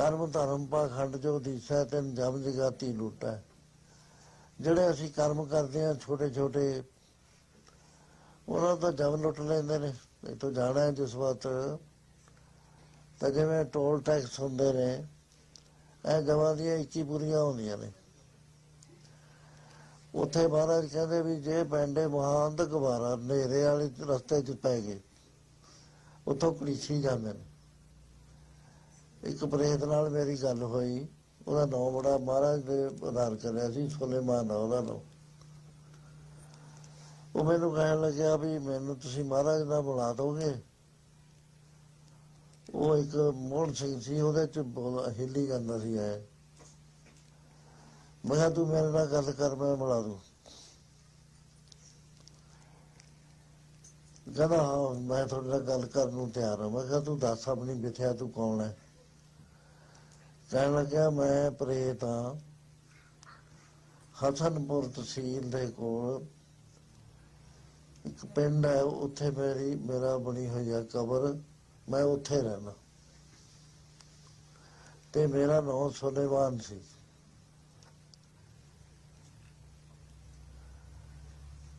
ਕਰਮ ਧਰਮ ਪਾਖੰਡ ਜੋ ਦੀਸਾ ਤੈਨ ਜਮ ਜਗਾਤੀ ਲੂਟਾ। ਜਿਹੜੇ ਅਸੀਂ ਕਰਮ ਕਰਦੇ ਆ ਛੋਟੇ ਛੋਟੇ, ਉਹਨਾਂ ਦਾ ਜਮ ਲੁੱਟ ਲੈਂਦੇ ਨੇ। ਇਹ ਤੋਂ ਜਾਣਾ ਹੈ ਜਿਸ ਵਕਤ ਤਾਂ ਜਿਵੇਂ ਟੋਲ ਟੈਕਸ ਹੁੰਦੇ ਨੇ, ਇਹ ਜਮਾਂ ਦੀਆਂ 21 ਪੂਰੀਆਂ ਹੁੰਦੀਆਂ ਨੇ। ਉੱਥੇ ਮਹਾਰਾਜ ਕਹਿੰਦੇ ਵੀ ਜੇ ਪੈਂਡੇ ਮਹਾਂਦ ਗਵਾਰਾ, ਨੇਰੇ ਵਾਲੇ ਰਸਤੇ 'ਚ ਪੈ ਗਏ। ਉੱਥੋਂ ਕਲੀਸੀ ਜਾਂਦੇ ਨੇ। ਇੱਕ ਪ੍ਰੇਤ ਨਾਲ ਮੇਰੀ ਗੱਲ ਹੋਈ। ਉਹਦਾ ਨਾਮ ਬੜਾ ਮਹਾਰਾਜ ਦੇ ਆਧਾਰ ਕਰਿਆ ਸੀ ਸੁਲੇਮਾਨ ਉਹਦਾ ਨਾਮ ਉਹ ਮੈਨੂੰ ਕਹਿਣ ਲੱਗਿਆ ਵੀ ਮੈਨੂੰ ਤੁਸੀਂ ਮਹਾਰਾਜ ਨਾਲ ਬੁਲਾ ਦੋਗੇ। ਉਹ ਇੱਕ ਮੋਹਨ ਸਿੰਘ ਸੀ, ਉਹਦੇ ਚ ਹਿੱਲੀ ਜਾਂਦਾ ਸੀ ਐ ਮੈਂ ਕਿਹਾ ਤੂੰ ਮੇਰੇ ਨਾਲ ਗੱਲ ਕਰ, ਮੈਂ ਬੁਲਾ ਦੂੰ। ਕਹਿੰਦਾ ਮੈਂ ਤੁਹਾਡੇ ਨਾਲ ਗੱਲ ਕਰਨ ਨੂੰ ਤਿਆਰ ਹਾਂ। ਮੈਂ ਕਿਹਾ ਤੂੰ ਦੱਸ ਆਪਣੀ ਮਿੱਥਿਆ ਤੂੰ ਕੌਣ ਹੈ? ਕਹਿਣ ਲੱਗਿਆ ਮੈਂ ਪ੍ਰੇਤ ਹਾਂ। ਹਸਨਪੁਰ ਤਹਿਸੀਲ ਦੇ ਕੋਲ ਇੱਕ ਪਿੰਡ ਹੈ। ਉੱਥੇ ਮੇਰੀ, ਮੇਰਾ ਬਣੀ ਹੋਈ ਹੈ ਕਬਰ। ਮੈਂ ਉੱਥੇ ਰਹਿਣਾ ਤੇ ਮੇਰਾ ਨਾਮ ਸੁਲੇਮਾਨ ਸੀ।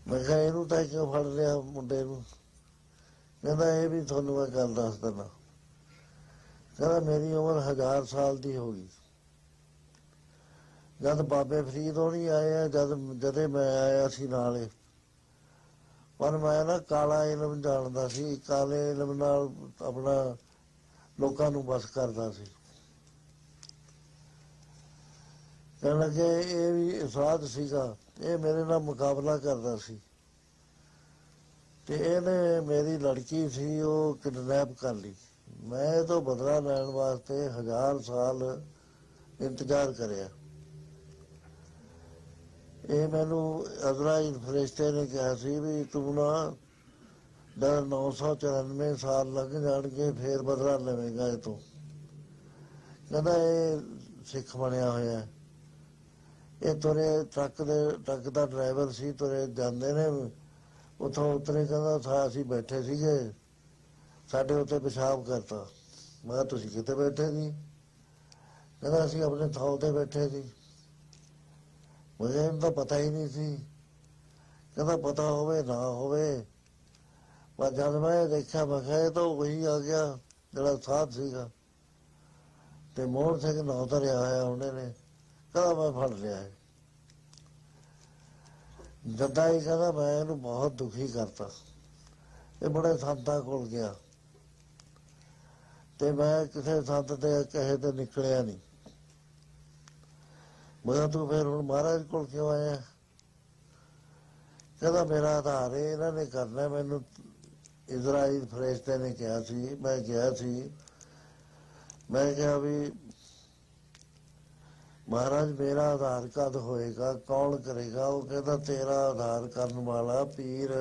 ਮੈਂ ਕਿਹਾ, ਇਹਨੂੰ ਤਾਂ ਕਿਉਂ ਫੜ ਲਿਆ ਮੁੰਡੇ ਨੂੰ। ਕਹਿੰਦਾ, ਇਹ ਵੀ ਤੁਹਾਨੂੰ ਮੈਂ ਗੱਲ ਦੱਸ ਦਿੰਦਾ। ਕਹਿੰਦਾ ਮੇਰੀ ਉਮਰ ਹਜ਼ਾਰ ਸਾਲ ਦੀ ਹੋ ਗਈ। ਜਦ ਬਾਬੇ ਫਰੀਦ ਹੋਣੀ ਆਏ ਆ, ਜਦ ਜਦੇ ਮੈਂ ਆਇਆ ਸੀ ਨਾਲੇ, ਪਰ ਮੈਂ ਨਾ ਕਾਲਾ ਇਲਮ ਜਾਣਦਾ ਸੀ, ਕਾਲੇ ਇਲਮ ਨਾਲ ਆਪਣਾ ਲੋਕਾਂ ਨੂੰ ਬਸ ਕਰਦਾ ਸੀ। ਕਹਿੰਦਾ ਕਿ ਇਹ ਵੀ ਸਾਧ ਸੀਗਾ, ਇਹ ਮੇਰੇ ਨਾਲ ਮੁਕਾਬਲਾ ਕਰਦਾ ਸੀ। ਤੇ ਇਹਨੇ ਮੇਰੀ ਲੜਕੀ ਸੀ, ਉਹ ਕਿਡਨੈਪ ਕਰ ਲਈ। ਮੈਂ ਇਹ ਤੋਂ ਬਦਲਾ ਲੈਣ ਵਾਸਤੇ ਹਜ਼ਾਰ ਸਾਲ ਇੰਤਜ਼ਾਰ ਕਰਿਆ। ਇਹ ਮੈਨੂੰ ਅਜ਼ਰਾਈਲ ਫਰਿਸ਼ਤੇ ਨੇ ਕਿਹਾ ਸੀ ਵੀ ਤੂੰ ਨਾ ਦਰ 994 ਸਾਲ ਲੱਗ ਜਾਣਗੇ, ਫੇਰ ਬਦਲਾ ਲਵੇਂਗਾ ਇਹ ਤੋਂ। ਕਹਿੰਦਾ ਇਹ ਸਿੱਖ ਬਣਿਆ ਹੋਇਆ ਇਹ ਤੁਰੇ ਟਰੱਕ ਦੇ, ਟਰੱਕ ਦਾ ਡਰਾਈਵਰ ਸੀ, ਤੁਰੇ ਜਾਂਦੇ ਨੇ। ਉਥੋਂ ਉਤਰੇ, ਕਹਿੰਦਾ ਥਾ ਅਸੀਂ ਬੈਠੇ ਸੀਗੇ। ਸਾਡੇ ਉੱਤੇ ਪਿਸ਼ਾਬ ਕਰਤਾ। ਮੈਂ ਕਿਹਾ, ਤੁਸੀਂ ਕਿੱਥੇ ਬੈਠੇ ਜੀ? ਕਹਿੰਦਾ, ਅਸੀਂ ਆਪਣੇ ਥਾਂ ਤੇ ਬੈਠੇ ਸੀ ਮੈਨੂੰ ਤਾਂ ਪਤਾ ਹੀ ਨਹੀਂ ਸੀ। ਕਹਿੰਦਾ, ਪਤਾ ਹੋਵੇ, ਨਾ ਹੋਵੇ। ਪਰ ਜਦ ਮੈਂ ਦੇਖਿਆ, ਮੈਂ ਕਿਹਾ ਤਾਂ ਉਹੀ ਆ ਗਿਆ ਜਿਹੜਾ ਸਾਥ ਸੀਗਾ। ਤੇ ਮੋਹਨ ਸਿੰਘ ਨਾਂ ਧਰਿਆ ਹੋਇਆ ਉਹਨੇ ਨੇ, ਕਹਿੰਦਾ, ਮੈਂ ਫੜ ਲਿਆ ਹੈ। ਜਦਾਂ ਹੀ ਕਹਿੰਦਾ, ਮੈਂ ਇਹਨੂੰ ਬਹੁਤ ਦੁਖੀ ਕਰਤਾ। ਇਹ ਬੜੇ ਸੰਤਾਂ ਕੋਲ ਗਿਆ। ਤੇ ਮੈਂ ਕਿਸੇ ਸੰਤ ਦੇ ਕਹੇ ਤੇ ਨਿਕਲਿਆ ਨਹੀਂ। ਮੈਂ ਤੂੰ ਫਿਰ ਹੁਣ ਮਹਾਰਾਜ ਕੋਲ ਕਿਉਂ ਆਇਆ? ਕਹਿੰਦਾ ਮੇਰਾ ਆਧਾਰ ਹੈ ਇਹਨਾਂ ਨੇ ਕਰਨਾ, ਮੈਨੂੰ ਇਜ਼ਰਾਈਲ ਫਰਿਸ਼ਤੇ ਨੇ ਕਿਹਾ ਸੀ, ਮੈਂ ਕਿਹਾ ਸੀ। ਮੈਂ ਕਿਹਾ ਵੀ ਮਹਾਰਾਜ ਮੇਰਾ ਆਧਾਰ ਕਦ ਹੋਏਗਾ, ਕੌਣ ਕਰੇਗਾ? ਉਹ ਕਹਿੰਦਾ ਤੇਰਾ ਆਧਾਰ ਕਰਨ ਵਾਲਾ ਪੀਰ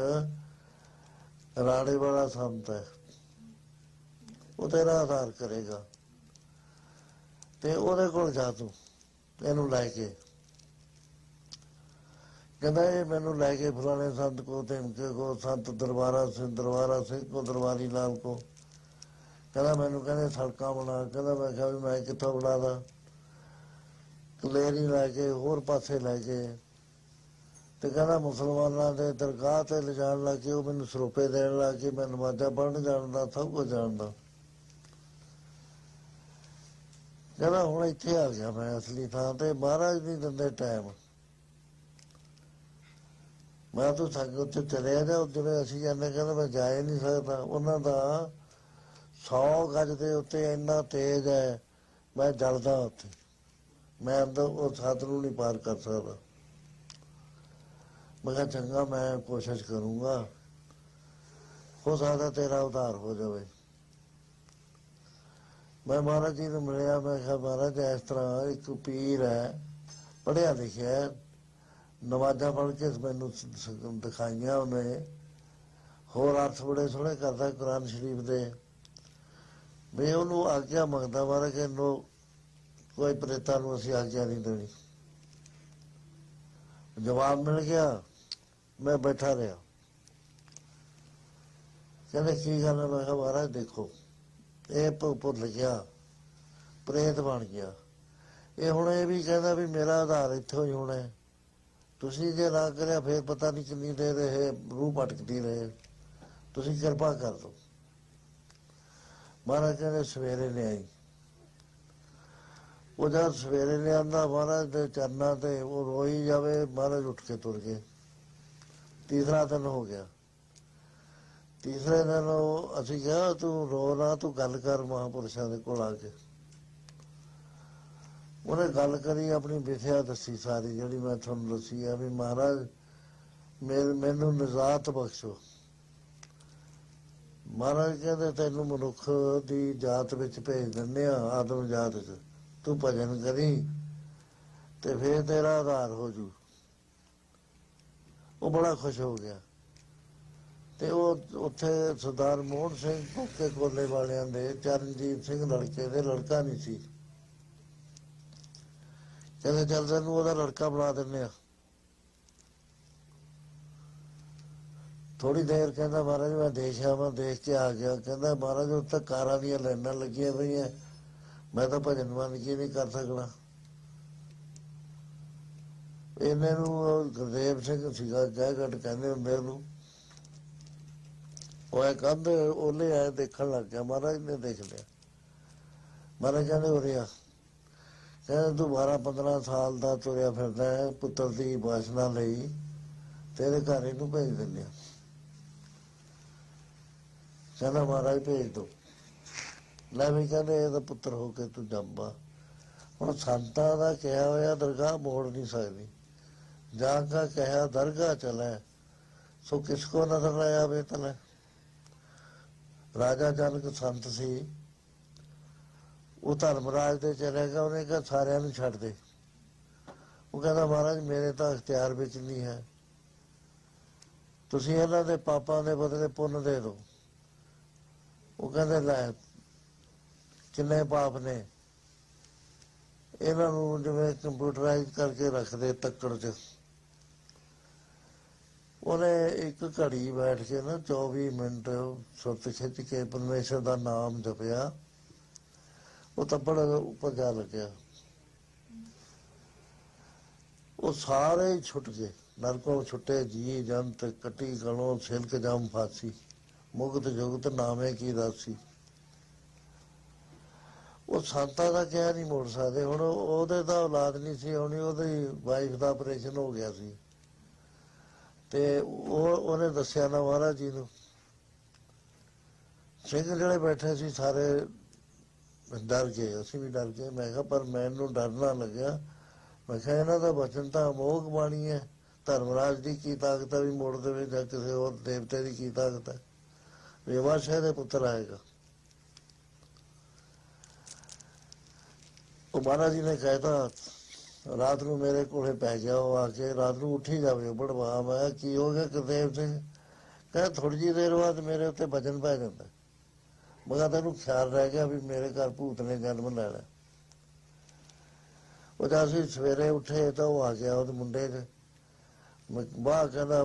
ਰਾੜੇ ਵਾਲਾ ਸੰਤ ਹੈ। ਉਹ ਤੇਰਾ ਆਧਾਰ ਕਰੇਗਾ। ਤੇ ਉਹਦੇ ਕੋਲ ਜਾ ਤੂੰ, ਇਹਨੂੰ ਲੈ ਕੇ। ਕਹਿੰਦਾ ਇਹ ਮੈਨੂੰ ਲੈ ਕੇ ਫਲਾਣੇ ਸੰਤ ਕੋ ਤੇ ਇਨਕੇ ਕੋ, ਸੰਤ ਦਰਬਾਰਾ ਸਿੰਘ ਦਰਬਾਰਾ ਸਿੰਘ ਕੋ, ਦਰਬਾਰੀ ਲਾਲ ਕੋ। ਕਹਿੰਦਾ ਮੈਨੂੰ ਕਹਿੰਦੇ ਸੜਕਾਂ ਬਣਾ। ਕਹਿੰਦਾ ਮੈਂ ਕਿਹਾ ਵੀ ਮੈਂ ਕਿੱਥੋਂ ਬਣਾਦਾ ਕਲੇਰੀ ਲੈ ਕੇ, ਹੋਰ ਪਾਸੇ ਲੈ ਕੇ। ਤੇ ਕਹਿੰਦਾ ਮੁਸਲਮਾਨਾਂ ਦੇ ਦਰਗਾਹ ਤੇ ਲਿਜਾਣ ਲੱਗ ਕੇ, ਉਹ ਮੈਨੂੰ ਸਰੋਪੇ ਦੇਣ ਲੱਗ ਕੇ, ਮੈਂ ਨਮਾਜ਼ਾਂ ਪੜਨ ਜਾਣਦਾ ਸਭ ਕੁਝ ਜਾਣਦਾ। ਕਹਿੰਦਾ ਹੁਣ ਇੱਥੇ ਆ ਗਿਆ ਮੈਂ ਅਸਲੀ ਥਾਂ ਤੇ, ਮਹਾਰਾਜ ਨਹੀਂ ਦਿੰਦੇ ਟਾਈਮ ਮੈਂ ਤਾਂ ਸੰਗ ਉੱਤੇ ਚਲਿਆ ਜਾ ਜਿਵੇਂ ਅਸੀਂ ਜਾਂਦੇ ਕਹਿੰਦਾ ਮੈਂ ਜਾ ਹੀ ਨਹੀਂ ਸਕਦਾ। ਉਹਨਾਂ ਦਾ 100 ਗੱਜ ਦੇ ਉੱਤੇ ਇੰਨਾ ਤੇਜ਼ ਹੈ, ਮੈਂ ਜਲਦਾ ਉੱਥੇ। ਮੈਂ ਅੰਦਰ ਉਹ ਛੱਤ ਨੂੰ ਨਹੀਂ ਪਾਰ ਕਰ ਸਕਦਾ। ਮੈਂ ਕਿਹਾ ਚੰਗਾ, ਮੈਂ ਕੋਸ਼ਿਸ਼ ਕਰੂੰਗਾ। ਹੋ ਸਕਦਾ ਤੇਰਾ ਉਧਾਰ ਹੋ ਜਾਵੇ। ਮੈਂ ਮਹਾਰਾਜ ਜੀ ਨੂੰ ਮਿਲਿਆ ਮੈਂ ਕਿਹਾ ਮਹਾਰਾਜ ਇਸ ਤਰ੍ਹਾਂ ਇੱਕ ਪੀਰ ਹੈ ਪੜਿਆ ਲਿਖਿਆ ਹੈ, ਨਵਾਜ਼ਾਂ ਪੜ੍ਹ ਕੇ ਮੈਨੂੰ ਦਿਖਾਈਆਂ ਉਹਨੇ। ਹੋਰ ਅਰਥ ਬੜੇ ਸੋਹਣੇ ਕਰਦਾ ਕੁਰਾਨ ਸ਼ਰੀਫ ਦੇ। ਵੀ ਉਹਨੂੰ ਆਗਿਆ ਮੰਗਦਾ ਮਹਾਰਾਜ ਕਿ ਕੋਈ ਪ੍ਰੇਤਾ ਨੂੰ ਅਸੀਂ ਆਗਿਆ ਨਹੀਂ ਦੇਣੀ। ਜਵਾਬ ਮਿਲ ਗਿਆ ਮੈਂ ਬੈਠਾ ਰਿਹਾ। ਕਹਿੰਦੇ ਕੀ ਗੱਲ ਹੈ? ਮੈਂ ਕਿਹਾ ਮਹਾਰਾਜ ਦੇਖੋ। ਇਹ ਪ- ਉੱਪਰ ਪ੍ਰੇਤ ਬਣ ਗਿਆ। ਇਹ ਹੁਣ ਇਹ ਵੀ ਕਹਿੰਦਾ ਵੀ ਮੇਰਾ ਆਧਾਰ ਇੱਥੋਂ ਹੀ ਹੋਣਾ ਤੁਸੀਂ ਜੇ ਨਾ ਕਰਿਆ, ਫਿਰ ਪਤਾ ਨਹੀਂ ਕਿੰਨੀ ਦੇਰ ਇਹ ਰੂਹ ਭਟਕਦੀ ਰਹੇ। ਤੁਸੀਂ ਕਿਰਪਾ ਕਰ ਦਿਓ। ਮਹਾਰਾਜ ਕਹਿੰਦੇ, ਸਵੇਰੇ ਲਿਆਈ। ਉਹ ਜਦ ਸਵੇਰੇ ਲਿਆਂਦਾ, ਮਹਾਰਾਜ ਦੇ ਚਰਨਾਂ ਤੇ ਉਹ ਰੋਈ ਜਾਵੇ, ਮਹਾਰਾਜ ਉੱਠ ਕੇ ਤੁਰ ਗਏ। ਤੀਸਰਾ ਦਿਨ ਹੋ ਗਿਆ। ਤੀਸਰੇ ਦਿਨ ਉਹ ਅਸੀਂ ਕਿਹਾ, ਤੂੰ ਰੋ ਨਾ, ਤੂੰ ਗੱਲ ਕਰ ਮਹਾਪੁਰਸ਼ਾਂ ਦੇ ਕੋਲ ਆ ਕੇ। ਉਹਨੇ ਗੱਲ ਕਰੀ, ਆਪਣੀ ਵਿਥਿਆ ਦੱਸੀ ਸਾਰੀ, ਜਿਹੜੀ ਮੈਂ ਤੁਹਾਨੂੰ ਦੱਸੀ ਆ ਵੀ ਮਹਾਰਾਜ ਮੈਨੂੰ ਨਜ਼ਾਤ ਬਖਸ਼ੋ। ਮਹਾਰਾਜ ਕਹਿੰਦੇ, ਤੈਨੂੰ ਮਨੁੱਖ ਦੀ ਜਾਤ ਵਿੱਚ ਭੇਜ ਦਿੰਦੇ ਆ ਆਦਮ ਜਾਤ ਚ ਤੂੰ ਭਜਨ ਕਰੀ ਤੇ ਫੇਰ ਤੇਰਾ ਆਧਾਰ ਹੋ ਜੂ। ਉਹ ਬੜਾ ਖੁਸ਼ ਹੋ ਗਿਆ। ਤੇ ਉਹ ਉੱਥੇ ਸਰਦਾਰ ਮੋਹਨ ਸਿੰਘ ਕੋਕੇ ਕੋਲੇ ਵਾਲਿਆਂ ਦੇ, ਚਰਨਜੀਤ ਸਿੰਘ ਲੜਕੇ ਦੇ ਲੜਕਾ ਨਹੀਂ ਸੀ। ਕਹਿੰਦੇ, ਚੱਲ ਤੈਨੂੰ ਉਹਦਾ ਲੜਕਾ ਬਣਾ ਦਿੰਦੇ ਆ। ਥੋੜੀ ਦੇਰ ਕਹਿੰਦਾ, ਮਹਾਰਾਜ, ਮੈਂ ਦੇਸ਼ ਆਵਾਂ ਦੇਖ ਕੇ ਆ ਗਿਆ। ਕਹਿੰਦਾ, ਮਹਾਰਾਜ, ਉੱਥੇ ਕਾਰਾਂ ਦੀਆਂ ਲਾਈਨਾਂ ਲੱਗੀਆਂ ਪਈਆਂ। ਮੈਂ ਤਾਂ ਭਜਨ ਮੰਨ ਕੇ ਨਹੀਂ ਕਰ ਸਕਦਾ। ਇਹਨਾਂ ਨੂੰ ਗੁਰਦੇਵ ਸਿੰਘ ਸੀਗਾ ਜੈਗੜ ਕਹਿੰਦੇ ਹੁੰਦੇ ਉਹਨੂੰ। ਉਹ ਇਹ ਕੰਧ ਉਹਲੇ ਆਏ ਦੇਖਣ ਲੱਗ ਗਿਆ, ਮਹਾਰਾਜ ਨੇ ਦੇਖ ਲਿਆ। ਮਹਾਰਾਜ ਕਹਿੰਦੇ, ਉਰੇ ਆ। ਕਹਿੰਦੇ ਤੂੰ 12 15 ਸਾਲ ਦਾ ਤੁਰਿਆ ਫਿਰਦਾ ਹੈ, ਪੁੱਤਰ ਦੀ ਬਾਸ਼ਨਾ ਲਈ, ਤੇਰੇ ਘਰ ਇਹਨੂੰ ਭੇਜ ਦਿੰਦੇ ਆ। ਕਹਿੰਦਾ, ਮਹਾਰਾਜ, ਭੇਜ ਦੋ। ਲੈ ਵੀ ਕਹਿੰਦੇ ਇਹਦਾ ਪੁੱਤਰ ਹੋ ਕੇ ਤੂੰ ਜੰਮਾ। ਹੁਣ ਸੰਤਾਂ ਦਾ ਕਿਹਾ ਹੋਇਆ ਦਰਗਾਹ ਮੋੜ ਨਹੀਂ ਸਕਦੀ। ਜਾ ਕਾ ਕਿਹਾ, ਦਰਗਾਹ ਚਲੇ। ਸੋ ਕਿਸ ਕੋ ਨਜ਼ਰ ਆਇਆ ਵੇ ਰਾਜਾ ਜਨਕ ਸੰਤ ਸੀ। ਉਹ ਧਰਮਰਾਜ ਦੇ ਚਲੇ ਗਿਆ, ਉਹਨੇ ਕਿਹਾ ਸਾਰਿਆਂ ਨੂੰ ਛੱਡ ਦੇ। ਉਹ ਕਹਿੰਦਾ, ਮਹਾਰਾਜ, ਮੇਰੇ ਤਾਂ ਅਖਤਿਆਰ ਵਿੱਚ ਨਹੀਂ ਹੈ। ਤੁਸੀਂ ਇਹਨਾਂ ਦੇ ਪਾਪਾਂ ਦੇ ਬਦਲੇ ਪੁੰਨ ਦੇ ਦਿਓ। ਉਹ ਕਹਿੰਦੇ, ਲੈ, ਕਿੰਨੇ ਪਾਪ ਨੇ। ਇਹਨਾਂ ਨੂੰ ਜਿਵੇਂ ਕੰਪਿਊਟਰਾਈਜ਼ ਕਰਕੇ ਰੱਖਦੇ ਤੱਕੜ 'ਚ। ਉਹਨੇ ਇੱਕ ਘੜੀ ਬੈਠ ਕੇ ਨਾ 24 ਮਿੰਟ ਸੁਰਤ ਖਿੱਚ ਕੇ ਪਰਮੇਸ਼ਰ ਦਾ ਨਾਮ ਜਪਿਆ। ਉਹ ਤੱਪੜ ਉੱਪਰ ਜਾ ਲੱਗਿਆ। ਉਹ ਸਾਰੇ ਛੁੱਟ ਗਏ। ਨਰਕੋਂ ਛੁੱਟੇ ਜੀ, ਜੰਤ, ਕਟੀ ਗਣੋ ਸਿਲਕ, ਜਮ, ਫਾਸੀ। ਮੁਗਤ ਜੁਗਤ ਨਾਮੇ ਕੀ ਰਾਸੀ ਉਹ ਸੰਤਾਂ ਦਾ ਕਿਹਾ ਨਹੀਂ ਮੋੜ ਸਕਦੇ ਹੁਣ ਉਹਦੇ ਦਾ ਔਲਾਦ ਨਹੀਂ ਸੀ, ਹੋਣੀ ਉਹਦੀ ਵਾਈਫ ਦਾ ਆਪਰੇਸ਼ਨ ਹੋ ਗਿਆ ਸੀ। ਤੇ ਉਹ, ਉਹਨੇ ਦੱਸਿਆ ਨਾ ਮਹਾਰਾਜ ਜੀ ਨੂੰ। ਸਿੰਘ ਜਿਹੜੇ ਬੈਠੇ ਸੀ ਸਾਰੇ ਡਰ ਗਏ, ਅਸੀਂ ਵੀ ਡਰ ਗਏ। ਮੈਂ ਕਿਹਾ, ਪਰ ਮੈਨੂੰ ਡਰ ਲੱਗਿਆ। ਮੈਂ ਕਿਹਾ, ਇਹਨਾਂ ਦਾ ਬਚਨ ਤਾਂ ਅਮੋਘ ਬਾਣੀ ਹੈ। ਧਰਮਰਾਜ ਦੀ ਕੀ ਤਾਕਤ ਹੈ ਵੀ ਮੋੜ ਦੇਵੇ ਜਾਂ ਕਿਸੇ ਹੋਰ ਦੇਵਤੇ ਦੀ ਕੀ ਤਾਕਤ ਹੈ? ਰੇਵਾ ਦੇ ਪੁੱਤਰ ਆਏਗਾ। ਉਹ ਮਹਾਰਾਜ ਜੀ ਨੇ ਕਹਿਤਾ ਰਾਤ ਨੂੰ ਮੇਰੇ ਕੋਲੇ ਪੈ ਗਿਆ ਆ ਕੇ ਰਾਤ ਨੂੰ ਉੱਠੀ ਜਾਵੇ ਬੜਵਾ ਮੈਂ ਕੀ ਹੋ ਗਿਆ ਗੁਰਦੇਵ ਸਿੰਘ ਕਹਿੰਦਾ ਥੋੜੀ ਜਿਹੀ ਦੇਰ ਬਾਅਦ ਮੇਰੇ ਉੱਤੇ ਵਜਨ ਪੈ ਜਾਂਦਾ। ਮਗਾ ਤੈਨੂੰ ਖਿਆਲ ਰਹਿ ਗਿਆ ਵੀ ਮੇਰੇ ਘਰ ਭੂਤ ਨੇ ਜਨਮ ਲੈਣਾ ਉਹ ਜਦ ਅਸੀਂ ਸਵੇਰੇ ਉੱਠੇ ਤਾਂ ਉਹ ਆ ਗਿਆ ਉਹਦੇ ਮੁੰਡੇ ਦੇ। ਮੈਂ ਕਹਿੰਦਾ,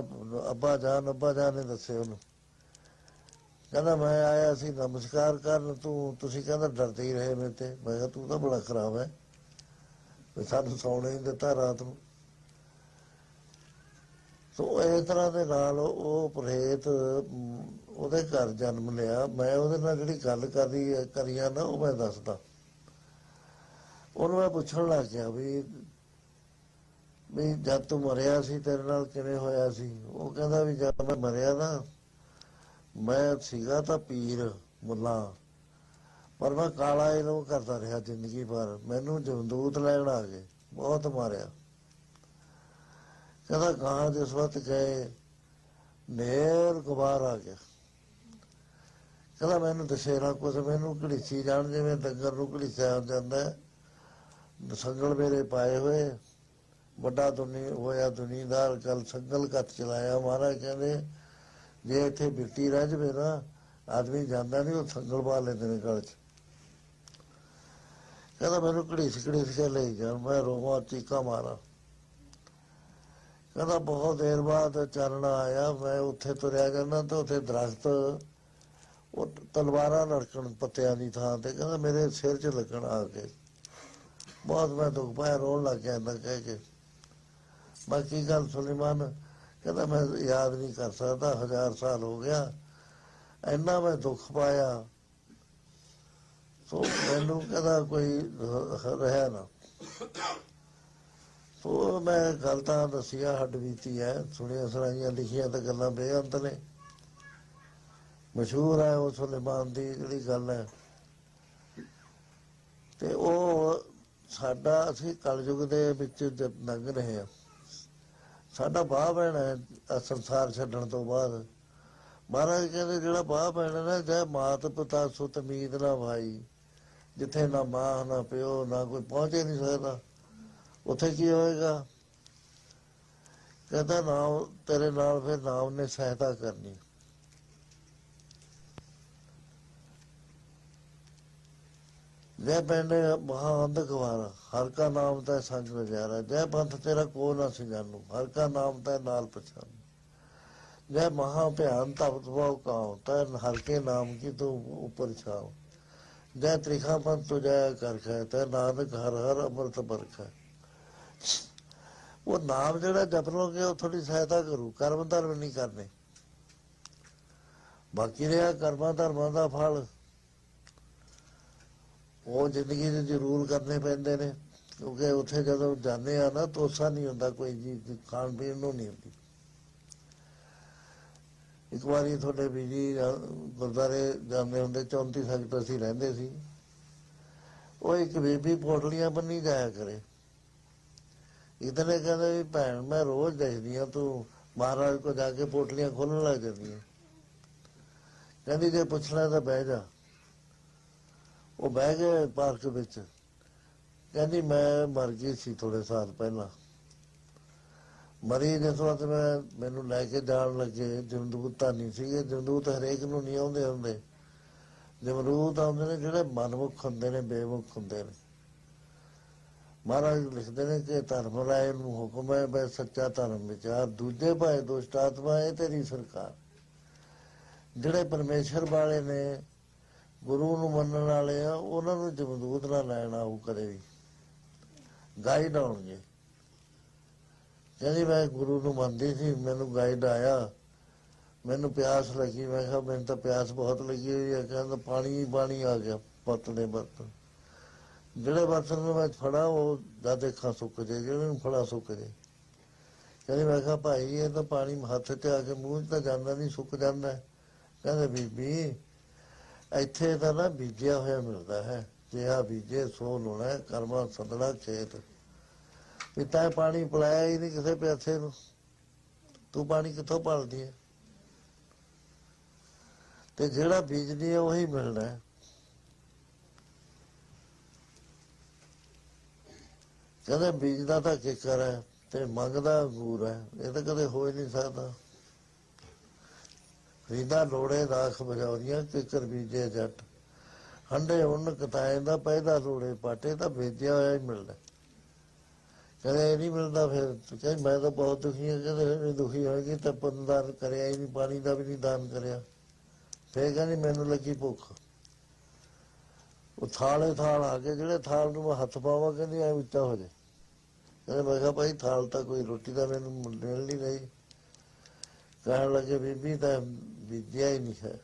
ਅੱਬਾ ਜਾਨ ਅੱਬਾ ਜਾਨ ਨੇ ਦੱਸੇ ਉਹਨੂੰ। ਕਹਿੰਦਾ, ਮੈਂ ਆਇਆ ਸੀ, ਨਮਸਕਾਰ ਕਰਨ, ਤੂੰ, ਤੁਸੀਂ ਕਹਿੰਦਾ, ਡਰਦੇ ਹੀ ਰਹੇ ਮੇਰੇ ਤੇ। ਮੈਂ ਕਿਹਾ, ਤੂੰ ਤਾਂ ਬੜਾ ਖਰਾਬ ਹੈ। ਵੀ ਸਾਨੂੰ ਸੌਣੇ ਨਹੀਂ ਦਿੱਤਾ ਰਾਤ ਨੂੰ। ਸੋ ਇਸ ਤਰ੍ਹਾਂ ਦੇ ਨਾਲ ਉਹ ਪ੍ਰੇਤ ਉਹਦੇ ਘਰ ਜਨਮ ਲਿਆ। ਮੈਂ ਉਹਦੇ ਨਾਲ ਜਿਹੜੀ ਗੱਲ ਕਰੀ, ਕਰੀਆ ਨਾ, ਉਹ ਮੈਂ ਦੱਸਦਾ। ਉਹਨੂੰ ਮੈਂ ਪੁੱਛਣ ਲੱਗ ਗਿਆ ਵੀ ਵੀ ਜਦ ਤੂੰ ਮਰਿਆ ਸੀ, ਤੇਰੇ ਨਾਲ ਕਿਵੇਂ ਹੋਇਆ ਸੀ? ਉਹ ਕਹਿੰਦਾ ਵੀ ਜਦ ਮੈਂ ਮਰਿਆ ਨਾ, ਮੈਂ ਸੀਗਾ ਤਾਂ ਪੀਰ, ਮੁੱਲਾ। ਪਰ ਮੈਂ ਕਾਲਾ ਇਹਨੂੰ ਕਰਦਾ ਰਿਹਾ ਜ਼ਿੰਦਗੀ ਭਰ। ਮੈਨੂੰ ਜਮਦੂਤ ਲੈਣ ਆ ਗਏ। ਬਹੁਤ ਮਾਰਿਆ। ਕਹਿੰਦਾ, ਗਾਂ ਜਿਸ ਵਕਤ ਗਏ, ਨੇਰ ਗੁਬਾਰ ਆ ਗਿਆ। ਕਹਿੰਦਾ, ਮੈਨੂੰ ਦਸ਼ੇਰਾ ਕੁਝ ਮੈਨੂੰ ਘੜੀਸੀ ਜਾਣ ਜਿਵੇਂ ਡੰਗਰ ਨੂੰ ਘੜੀਸਿਆ ਜਾਂਦਾ ਸੰਗਲ ਮੇਰੇ ਪਾਏ ਹੋਏ। ਵੱਡਾ ਦੁਨੀ ਹੋਇਆ ਦੁਨੀਦਾਰ। ਕਲ ਸੰਗਲ ਕੱਤ ਚਲਾਇਆ। ਮਹਾਰਾਜ ਕਹਿੰਦੇ, ਜੇ ਇੱਥੇ ਬਿਰਤੀ ਰਹਿ ਜਵੇ ਨਾ, ਆਦਮੀ ਜਾਂਦਾ ਨਹੀਂ, ਉਹ ਸੰਗਲ ਪਾ ਲੈਂਦੇ ਨੇ ਗਲ 'ਚ। ਕਹਿੰਦਾ ਮੈਨੂੰ ਘੜੀਸ ਘੜੀਸ ਕੇ ਲੈ ਜਾ, ਮੈਂ ਰੋਵਾਂ, ਚੀਕਾ ਮਾਰਾਂ। ਕਹਿੰਦਾ ਬਹੁਤ ਦੇਰ ਬਾਅਦ ਚਰਨ ਆਇਆ, ਮੈਂ ਉੱਥੇ ਤੁਰਿਆ ਜਾਂਦਾ ਤੇ ਉੱਥੇ ਦਰਖਤ, ਉਹ ਤਲਵਾਰਾਂ ਲੜਕਣ ਪੱਤਿਆਂ ਦੀ ਥਾਂ ਤੇ, ਕਹਿੰਦਾ ਮੇਰੇ ਸਿਰ 'ਚ ਲੱਗਣ ਆ ਕੇ ਬਹੁਤ ਮੈਂ ਦੁੱਖ ਪਾਇਆ, ਰੋਣ ਲੱਗ ਗਿਆ ਇੰਨਾ ਕਹਿ ਕੇ। ਬਾਕੀ ਗੱਲ ਸੁਲੇਮਾਨ? ਕਹਿੰਦਾ ਮੈਂ ਯਾਦ ਨਹੀਂ ਕਰ ਸਕਦਾ, ਹਜ਼ਾਰ ਸਾਲ ਹੋ ਗਿਆ। ਇੰਨਾ ਮੈਂ ਦੁੱਖ ਪਾਇਆ। ਸੋ ਮੈਨੂੰ ਕਹਿੰਦਾ ਕੋਈ ਰ- ਰਿਹਾ ਨਾ। ਸੋ ਮੈਂ ਗੱਲ ਤਾਂ ਦੱਸਿਆ, ਹੱਡ ਬੀਤੀ ਹੈ ਸੁਣੀਆਂ ਸੁਣਾਈਆਂ, ਲਿਖੀਆਂ ਤਾਂ ਗੱਲਾਂ ਬੇਅੰਤ ਨੇ। ਮਸ਼ਹੂਰ ਹੈ ਉਹ ਸੁਲੇਮਾਨ ਦੀ ਜਿਹੜੀ ਗੱਲ ਹੈ ਤੇ ਉਹ ਸਾਡਾ, ਅਸੀਂ ਕਲਯੁਗ ਦੇ ਵਿੱਚ ਜਦ ਲੰਘ ਰਹੇ ਹਾਂ ਸਾਡਾ ਬਾਹ ਪੈਣਾ ਹੈ ਸੰਸਾਰ ਛੱਡਣ ਤੋਂ ਬਾਅਦ। ਮਹਾਰਾਜ ਕਹਿੰਦੇ, ਜਿਹੜਾ ਬਾਹ ਪੈਣਾ ਨਾ ਜੈ ਮਾਤ ਪਿਤਾ ਸੁਤ ਮੀਤ ਨਾ ਭਾਈ ਜਿੱਥੇ ਨਾ ਮਾਂ, ਨਾ ਪਿਓ, ਨਾ ਕੋਈ ਪਹੁੰਚੇ ਨਹੀਂ ਸਕਦਾ। ਉੱਥੇ ਕੀ ਹੋਏਗਾ? ਕਹਿੰਦਾ, ਨਾਮ, ਤੇਰੇ ਨਾਲ ਫਿਰ ਨਾਮ ਨੇ ਸਹਾਇਤਾ ਕਰਨੀ। ਜੈ ਪਿੰਡ ਮਹਾ ਅੰਧਕਵਾਰ ਹਰ ਕਾ ਨਾਮ ਤੈ ਸੰਗ ਨਜ਼ਾਰਾ ਜੈ ਪੰਥ ਤੇਰਾ ਕੋ ਨਾ ਸਿਜਾਨੂ, ਹਰ ਕਾ ਨਾਮ ਤੈ ਨਾਲ ਪਛਾਨ। ਜੈ ਮਹਾ ਭਿਆਨ ਤਪ ਤਪਾਉ ਕਾਉ, ਤੈ ਹਰ ਕੇ ਨਾਮ ਕੀ ਤੂੰ ਉਪਰ ਛਾਓ ਜੈ ਤ੍ਰਿਖਾ ਪੰਥ ਤੁਜੈ ਕਰ ਖੈ ਨਾਨਕ ਹਰ ਹਰ ਅੰਮ੍ਰਿਤ ਬਰਖੈ ਉਹ ਨਾਮ ਜਿਹੜਾ ਜਪ ਲੋਗੇ ਉਹ ਥੋੜੀ ਸਹਾਇਤਾ ਕਰੂ, ਕਰਮ ਧਰਮ ਨਹੀਂ ਕਰਨੇ। ਬਾਕੀ ਰਿਹਾ ਕਰਮਾਂ ਧਰਮਾਂ ਦਾ ਫਲ। ਉਹ ਜ਼ਿੰਦਗੀ 'ਚ ਜ਼ਰੂਰ ਕਰਨੇ ਪੈਂਦੇ ਨੇ, ਕਿਉਂਕਿ ਉੱਥੇ ਜਦੋਂ ਜਾਂਦੇ ਆ ਨਾ, ਤੋਸਾ ਨਹੀਂ ਹੁੰਦਾ ਕੋਈ ਚੀਜ਼ ਖਾਣ ਪੀਣ ਨੂੰ ਨਹੀਂ ਹੁੰਦੀ। ਇੱਕ ਵਾਰੀ ਤੁਹਾਡੇ ਬੀਜੀ ਗੁਰਦਾਰੇ ਜਾਂਦੇ ਹੁੰਦੇ 34 ਸੈਕਟਰ ਸੀ ਰਹਿੰਦੇ ਸੀ। ਉਹ ਇੱਕ ਬੀਬੀ ਪੋਟਲੀਆਂ ਬੰਨੀ ਜਾਇਆ ਕਰੇ। ਇਤਨੇ ਕਹਿੰਦੇ ਵੀ, ਭੈਣ, ਮੈਂ ਰੋਜ਼ ਦੇਖਦੀ ਆ ਤੂੰ ਮਹਾਰਾਜ ਕੋ ਜਾ ਕੇ ਪੋਟਲੀਆਂ ਖੋਲਣ ਲੱਗ ਜਾਂਦੀ ਹੈ। ਕਹਿੰਦੀ, ਜੇ ਪੁੱਛਣਾ ਤਾਂ ਬਹਿ ਜਾ। ਉਹ ਬਹਿ ਗਏ ਪਾਰਕ ਵਿੱਚ। ਕਹਿੰਦੀ, ਮੈਂ ਮਰ ਗਈ ਸੀ ਥੋੜੇ ਸਾਲ ਪਹਿਲਾਂ। ਮਰੀ ਜਿਸ ਵਕਤ ਮੈਂ, ਮੈਨੂੰ ਲੈ ਕੇ ਜਾਣ ਲੱਗੇ, ਜਮਦੂਤ ਤਾਂ ਨਹੀਂ ਸੀਗੇ, ਜਮਦੂਤ ਹਰੇਕ ਨੂੰ ਨਹੀਂ ਆਉਂਦੇ ਹੁੰਦੇ। ਜਮਦੂਤ ਆਉਂਦੇ ਨੇ, ਜਿਹੜੇ ਮਨਮੁਖ ਹੁੰਦੇ ਨੇ, ਬੇਮੁਖ ਹੁੰਦੇ ਨੇ। ਮਹਾਰਾਜ ਲਿਖਦੇ ਨੇ ਕਿ ਧਰਮ ਰਾਏ ਨੂੰ ਹੁਕਮ ਹੈ ਬੈ ਸੱਚਾ ਧਰਮ ਵਿਚਾਰ, ਦੂਜੇ ਭਾਏ ਦੁਸ਼ਟ ਆਤਮਾ ਹੈ ਤੇਰੀ ਸਰਕਾਰ। ਜਿਹੜੇ ਪਰਮੇਸ਼ਰ ਵਾਲੇ ਨੇ, ਗੁਰੂ ਨੂੰ ਮੰਨਣ ਵਾਲੇ ਆ, ਉਹਨਾਂ ਨੂੰ ਜਮਦੂਤ ਨਾ ਲੈਣਾ ਉਹ ਕਦੇ ਵੀ। ਗਾਈਡ ਆਉਣਗੇ। ਕਹਿੰਦੀ ਮੈਂ ਗੁਰੂ ਨੂੰ ਮੰਨਦੀ ਸੀ, ਮੈਨੂੰ ਗਾਈਡ ਆਇਆ। ਮੈਨੂੰ ਪਿਆਸ ਲੱਗੀ, ਮੈਂ ਕਿਹਾ ਮੈਨੂੰ ਤਾਂ ਪਿਆਸ ਬਹੁਤ ਲੱਗੀ ਹੋਈ ਹੈ ਕਹਿੰਦਾ ਪਾਣੀ ਪਾਣੀ ਆ ਗਿਆ, ਪੱਤ ਬਰਤਨ ਜਿਹੜੇ ਬਰਤਨ ਨੂੰ ਮੈਂ ਫੜਾ, ਉਹ ਦਾ ਦੇਖਾਂ ਸੁੱਕ ਜੇ ਜਿਹੜੇ ਨੂੰ ਫੜਾ ਸੁੱਕ ਜੇ ਕਹਿੰਦੀ ਮੈਂ ਕਿਹਾ ਭਾਈ, ਇਹ ਤਾਂ ਪਾਣੀ ਹੱਥ ਤੇ ਆ ਕੇ ਮੂੰਹ 'ਚ ਤਾਂ ਜਾਂਦਾ ਨਹੀਂ, ਸੁੱਕ ਜਾਂਦਾ। ਕਹਿੰਦੇ ਬੀਬੀ, ਇੱਥੇ ਤਾਂ ਨਾ ਬੀਜਿਆ ਹੋਇਆ ਮਿਲਦਾ ਹੈ, ਜੇ ਆ ਬੀਜੇ ਸੋ ਲੋਣਾ ਕਰਮਾ ਸਦੜਾ ਖੇਤ। ਪਿਤਾ ਪਾਣੀ ਪਿਲਾਇਆ ਹੀ ਨਹੀਂ ਕਿਸੇ ਪਿਆਸੇ ਨੂੰ। ਤੂੰ ਪਾਣੀ ਕਿੱਥੋਂ ਪਾਲਦੀ ਹੈ ਤੇ ਜਿਹੜਾ ਬੀਜਦੀ ਹੈ ਉਹੀ ਮਿਲਣਾ ਹੈ ਕਹਿੰਦੇ ਬੀਜਦਾ ਤਾਂ ਕਿਕਰ ਹੈ ਤੇ ਮੰਗਦਾ ਅੰਗੂਰ ਹੈ ਇਹ ਤਾਂ ਕਦੇ ਹੋ ਹੀ ਨਹੀਂ ਸਕਦਾ। ਰੀਦਾ ਲੋੜੇ ਦਾਖ ਬਜਾਉਦੀਆਂ ਕਿਕਰ ਬੀਜੇ ਜੱਟ। ਹੰਡੇ ਉਨ ਕਤਾਏ ਦਾ ਪੈਦਾ ਲੋੜੇ ਪਾਟੇ, ਤਾਂ ਵੇਚਿਆ ਹੋਇਆ ਹੀ ਮਿਲਦਾ ਕਹਿੰਦੇ ਇਹ ਨਹੀਂ ਮਿਲਦਾ ਫਿਰ ਤੂੰ ਮੈਂ ਤਾਂ ਬਹੁਤ ਦੁਖੀ ਹਾਂ, ਕਹਿੰਦੇ ਨਹੀਂ ਦੁਖੀ ਹੋਏਗੀ ਤਾਂ ਪੁੰਨਦਾਨ ਕਰਿਆ ਹੀ ਨਹੀਂ, ਪਾਣੀ ਦਾ ਵੀ ਨਹੀਂ ਦਾਨ ਕਰਿਆ। ਫੇਰ ਕਹਿੰਦੀ ਮੈਨੂੰ ਲੱਗੀ ਭੁੱਖ। ਉਹ ਥਾਲੇ ਥਾਲ ਆ ਕੇ ਜਿਹੜੇ ਥਾਲ ਨੂੰ ਮੈਂ ਹੱਥ ਪਾਵਾਂ, ਕਹਿੰਦੀ ਐ ਉੱਚਾ ਹੋ ਜੇ ਕਹਿੰਦੇ ਮੈਂ ਕਿਹਾ ਭਾਈ ਥਾਲ ਤਾਂ ਕੋਈ ਰੋਟੀ ਦਾ ਮੈਨੂੰ ਮਿਲ ਨਹੀਂ ਰਹੀ। ਕਹਿਣ ਲੱਗੇ ਬੀਬੀ ਤਾਂ ਵਿਦਿਆ ਹੀ ਨਹੀਂ ਹੈ।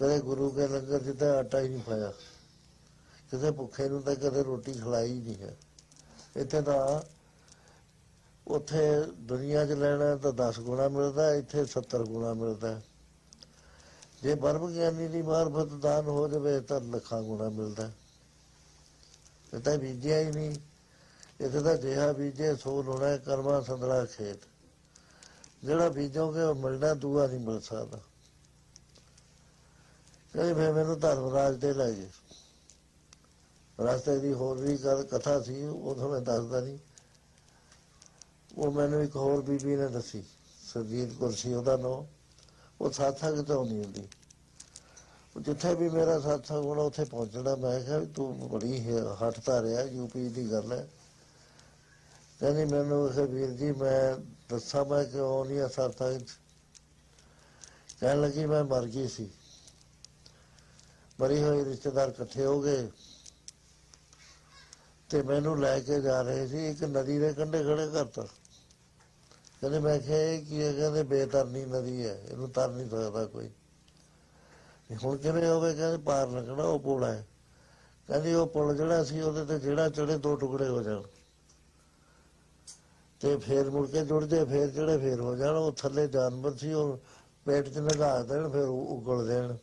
ਕਦੇ ਗੁਰੂ ਕੇ ਲੰਗਰ ਚ ਆਟਾ ਹੀ ਨਹੀਂ ਪਾਇਆ ਕਿਸੇ ਭੁੱਖੇ ਨੂੰ ਤਾਂ ਕਦੇ ਰੋਟੀ ਖਲਾਈ ਹੀ ਨਹੀਂ ਹੈ। ਇੱਥੇ ਤਾਂ ਉੱਥੇ ਦੁਨੀਆ 'ਚ ਲੈਣਾ ਤਾਂ 10 ਗੁਣਾ ਮਿਲਦਾ, ਇੱਥੇ 70 ਗੁਣਾ ਮਿਲਦਾ। ਜੇ ਬਰਮ ਗਿਆਨੀ ਦੀ ਮਾਰਫਤ ਦਾਨ ਹੋ ਜਾਵੇ ਤਾਂ ਲੱਖਾਂ ਗੁਣਾ ਮਿਲਦਾ। ਇਹ ਤਾਂ ਬੀਜਿਆ ਹੀ ਨਹੀਂ। ਇੱਥੇ ਤਾਂ ਜਿਹਾ ਬੀਜੇ ਸੋ ਲੋਣਾ ਕਰਮਾ ਸੰਦਲਾ ਖੇਤ। ਜਿਹੜਾ ਬੀਜੋਗੇ ਉਹ ਮਿਲਣਾ, ਦੂਆ ਨਹੀਂ ਮਿਲ ਸਕਦਾ। ਕਹਿੰਦੇ ਫਿਰ ਮੈਨੂੰ ਧਰਮਰਾਜ ਦੇ ਲੈ ਗਏ ਰਸਤੇ ਦੀ ਹੋਰ ਵੀ ਗੱਲ ਕਥਾ ਸੀ ਉਹ ਤਾਂ ਮੈਂ ਦੱਸਦਾ ਨਹੀਂ। ਉਹ ਮੈਨੂੰ ਇੱਕ ਹੋਰ ਬੀਬੀ ਨੇ ਦੱਸੀ, ਸਰਜੀਤ ਕੌਰ ਉਹਦਾ ਨਾਮ ਉਹ ਸਾਥਾ ਕਿਤੋਂ ਨਹੀਂ ਹੁੰਦੀ। ਉਹ ਜਿੱਥੇ ਵੀ ਮੇਰਾ ਸਾਥਾ ਹੋਣਾ, ਉੱਥੇ ਪਹੁੰਚਣਾ। ਮੈਂ ਕਿਹਾ ਤੂੰ ਬੜੀ ਹੱਠ ਧਾਰਿਆ ਯੂਪੀ ਦੀ ਗੱਲ ਹੈ। ਕਹਿੰਦੀ ਮੈਨੂੰ ਇਹ ਵੀਰ ਜੀ, ਮੈਂ ਦੱਸਾਂ ਮੈਂ ਕਿਉਂ ਨਹੀਂ ਆ ਕਹਿਣ ਲੱਗੀ, ਮੈਂ ਮਰ ਗਈ ਸੀ। ਮਰੀ ਹੋਈ ਰਿਸ਼ਤੇਦਾਰ ਇਕੱਠੇ ਹੋ ਗਏ। ਤੇ ਮੈਨੂੰ ਲੈ ਕੇ ਜਾ ਰਹੇ ਸੀ, ਇੱਕ ਨਦੀ ਦੇ ਕੰਢੇ ਖੜੇ ਕਰਤਾ ਕਹਿੰਦੇ ਮੈਂ ਕਿਹਾ, ਇਹ ਕੀ ਕਹਿੰਦੇ ਬੇਤਰਨੀ ਨਦੀ ਹੈ, ਇਹਨੂੰ ਤਰ ਨਹੀਂ ਸਕਦਾ ਕੋਈ। ਹੁਣ ਕਿਵੇਂ ਹੋਵੇ? ਕਹਿੰਦੇ ਪਾਰ ਲੱਗਣਾ, ਉਹ ਪੁਲ ਹੈ। ਕਹਿੰਦੀ ਉਹ ਪੁਲ ਜਿਹੜਾ ਸੀ, ਉਹਦੇ ਤੇ ਜਿਹੜਾ ਚੜੇ, ਦੋ ਟੁਕੜੇ ਹੋ ਜਾਣ। ਤੇ ਫੇਰ ਮੁੜ ਕੇ ਜੁੜ ਜੇ, ਫੇਰ ਜਿਹੜੇ ਫੇਰ ਹੋ ਜਾਣ, ਉਹ ਥੱਲੇ ਜਾਨਵਰ ਸੀ, ਉਹ ਪੇਟ 'ਚ ਲਗਾ ਦੇਣ, ਫਿਰ ਉਗਲ ਦੇਣ।